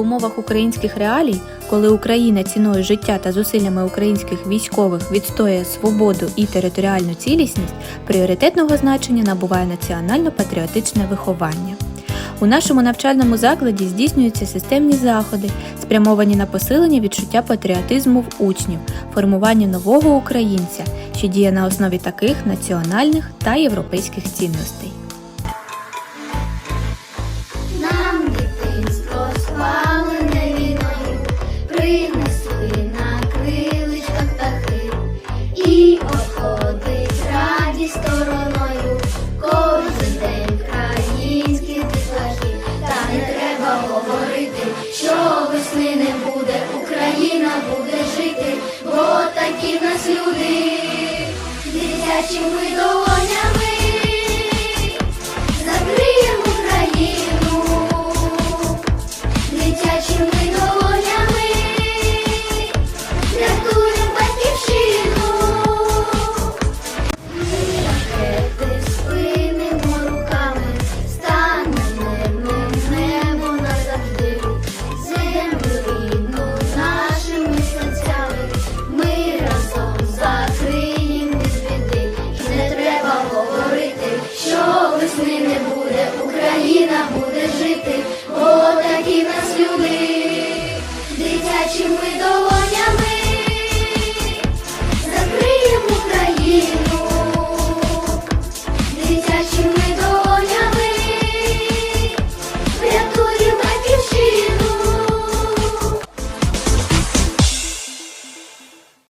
умовах українських реалій, коли Україна ціною життя та зусиллями українських військових відстоює свободу і територіальну цілісність, пріоритетного значення набуває національно-патріотичне виховання. У нашому навчальному закладі здійснюються системні заходи, спрямовані на посилення відчуття патріотизму в учнів, формування нового українця, що діє на основі таких національних та європейських цінностей. Sete ruído Хочемо ми до